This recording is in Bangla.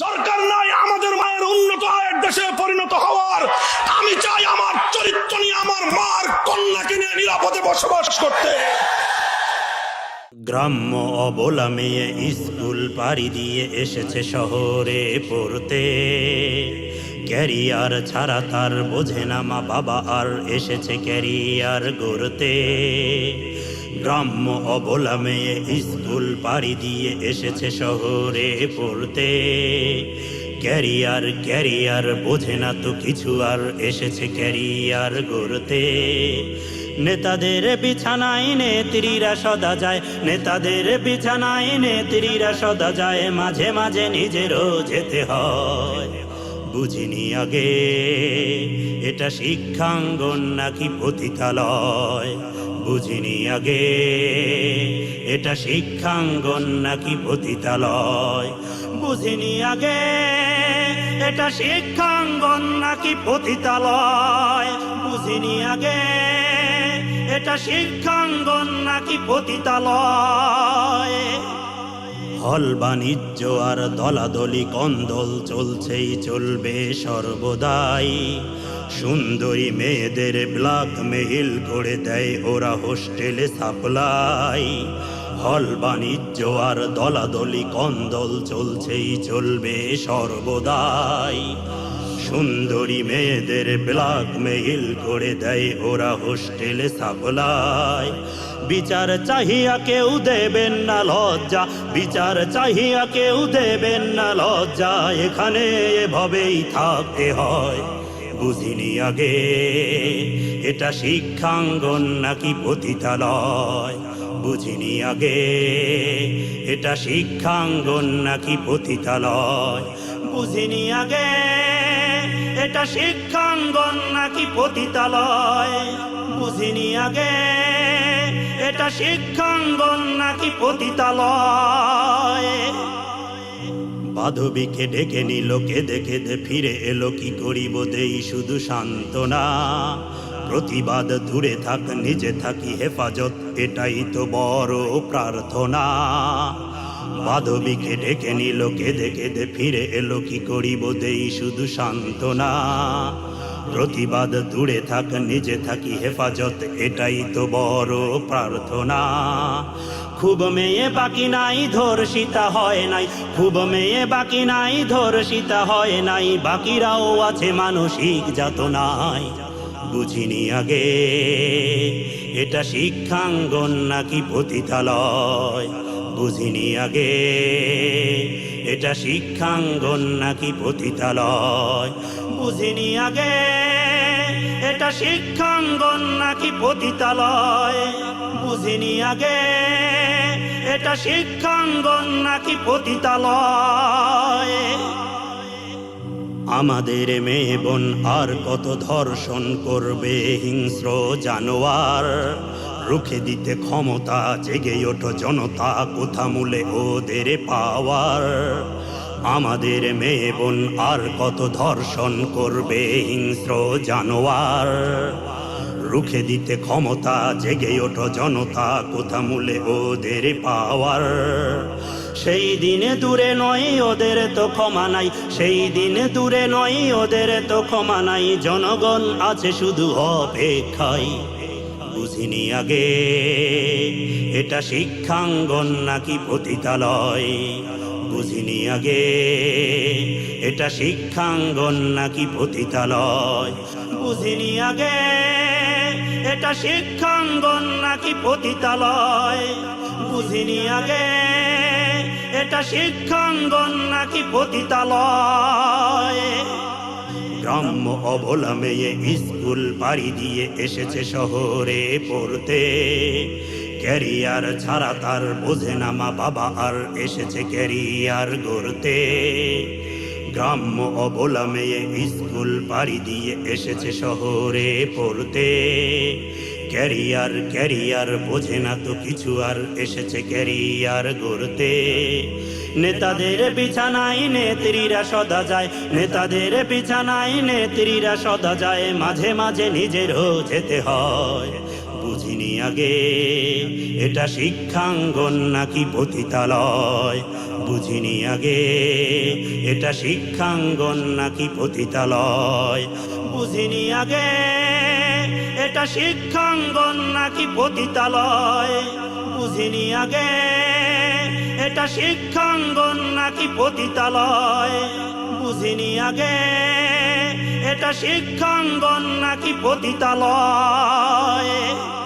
দরকার নাই আমাদের মায়ের উন্নত আয়ের দেশে পরিণত হওয়ার। আমি চাই আমার চরিত্র নিয়ে আমার মার কন্যাকে নিয়ে নিরাপদে বসবাস করতে। গ্রাম্য অবলা মেয়ে স্কুল পাড়ি দিয়ে এসেছে শহরে পড়তে। ক্যারিয়ার ছাড়া তার বোঝে না মা বাবা আর এসেছে ক্যারিয়ার গড়তে। গ্রাম্য অবলা মেয়ে স্কুল পাড়ি দিয়ে এসেছে শহরে পড়তে। ক্যারিয়ার ক্যারিয়ার বোঝে না তো কিছু আর এসেছে ক্যারিয়ার গড়তে। নেতাদের বিছানায় নেত্রীরা সদা যায়, নেতাদের বিছানায় নেত্রীরা সদা যায়, মাঝে মাঝে নিজেরও যেতে হয়। বুঝিনি আগে, এটা শিক্ষাঙ্গন নাকি পতিতালয়? বুঝিনি আগে। এটা শিক্ষাঙ্গন নাকি পতিতালয়? বুঝিনি আগে। এটা শিক্ষাঙ্গন নাকি পতিতালয়? বুঝিনি আগে। এটা শিক্ষাঙ্গন নাকি পতিতালয়? হল বাণিজ্য আর দলাদলি কন্দল চলছেই চলবে সর্বদাই। সুন্দরী মেয়েদের ব্ল্যাকমেইল করে দেয় ওরা হোস্টেলে সাপ্লাই। হল বাণিজ্য আর দলাদলি কন্দল চলছেই চলবে সর্বদাই। সুন্দরী মেয়েদের ব্ল্যাকমেইল করে দেয়। ওরা হোস্টেলে সাপ্লাই বিচার চাহিয়া কেউ দেবেন না লজ্জা। বিচার চাহিয়া কেউ দেবেন না লজ্জা। এখানে এভাবেই থাকতে হয়। বুঝিনি আগে, এটা শিক্ষাঙ্গন নাকি পতিতালয়? বুঝিনি আগে, এটা শিক্ষাঙ্গন নাকি পতিতালয়? বুঝিনি আগে। এটা শিক্ষাঙ্গন নাকি পতিতালয়? বুঝিনি আগে। এটা শিক্ষাঙ্গন নাকি পতিতালয়? বাধবীকে ডেকে নিল, কেঁদে কেঁদে ফিরে এলো, কি করিব দেই শুধু সান্ত্বনা? প্রতিবাদ দূরে থাক, নিজে থাকি হেফাজত, এটাই তো বড় প্রার্থনা। বাধবীকে ডেকে নিল, কেঁদে কেঁদে ফিরে এলো, কি করিব দেই শুধু সান্ত্বনা। প্রতিবাদ দূরে থাক, নিজে থাকি হেফাজত, এটাই তো বড় প্রার্থনা। খুব মেয়ে বাকি নাই ধর্ষিতা হয় নাই। খুব মেয়ে বাকি নাই ধর্ষিতা হয় নাই, বাকিরাও আছে মানসিক যাতনায়। বুঝিনি আগে। এটা শিক্ষাঙ্গন নাকি পতিতালয়? বুঝিনি আগে। এটা শিক্ষাঙ্গন নাকি পতিতালয়? বুঝিনি আগে। এটা শিক্ষাঙ্গন নাকি পতিতালয়? বুঝিনি আগে। এটা শিক্ষাঙ্গন নাকি পতিতালয়? আমাদের মেয়ে বোন আর কত ধর্ষণ করবে হিংস্র জানোয়ার? রুখে দিতে ক্ষমতা জেগে ওঠো জনতা, কোথা মূলে ওদের পাওয়ার? আমাদের মেয়ে বোন আর কত ধর্ষণ করবে হিংস্র জানোয়ার? রুখে দিতে ক্ষমতা জেগে ওঠো জনতা, কোথা মূলে ওদের পাওয়ার? সেই দিনে দূরে নয়, ওদের তো ক্ষমা নাই। সেই দিনে দূরে নয়, ওদের তো ক্ষমা নাই। জনগণ আছে শুধু অপেক্ষায় বুঝিনি আগে, এটা শিক্ষাঙ্গন নাকি পতিতালয়? বুঝিনি আগে, এটা শিক্ষাঙ্গন নাকি পতিতালয়? বুঝিনি আগে এটা শিক্ষাঙ্গন নাকি পতিতালয়? বুঝিনি আগে। এটা শিক্ষাঙ্গন নাকি পতিতালয়? গ্রাম্য অবলা মেয়ে স্কুল পাড়ি দিয়ে এসেছে শহরে পড়তে। ক্যারিয়ার ছাড়া তার বোঝে না মা বাবা, আর এসেছে ক্যারিয়ার গড়তে। গ্রাম্য অবলা মেয়ে স্কুল পাড়ি দিয়ে এসেছে শহরে পড়তে। ক্যারিয়ার ক্যারিয়ার বোঝে না তো কিছু আর, এসেছে ক্যারিয়ার গড়তে। নেতাদের বিছানায় নেত্রীরা সদা যায়, নেতাদের বিছানায় নেত্রীরা সদা যায়, মাঝে মাঝে নিজেরও যেতে হয়। বুঝিনি আগে, এটা শিক্ষাঙ্গন নাকি পতিতালয়? বুঝিনি আগে। এটা শিক্ষাঙ্গন নাকি পতিতালয়? বুঝিনি আগে। এটা শিক্ষাঙ্গন নাকি পতিতালয়? বুঝিনি আগে। এটা শিক্ষাঙ্গন নাকি পতিতালয়? বুঝিনি আগে। এটা শিক্ষাঙ্গন নাকি পতিতালয়?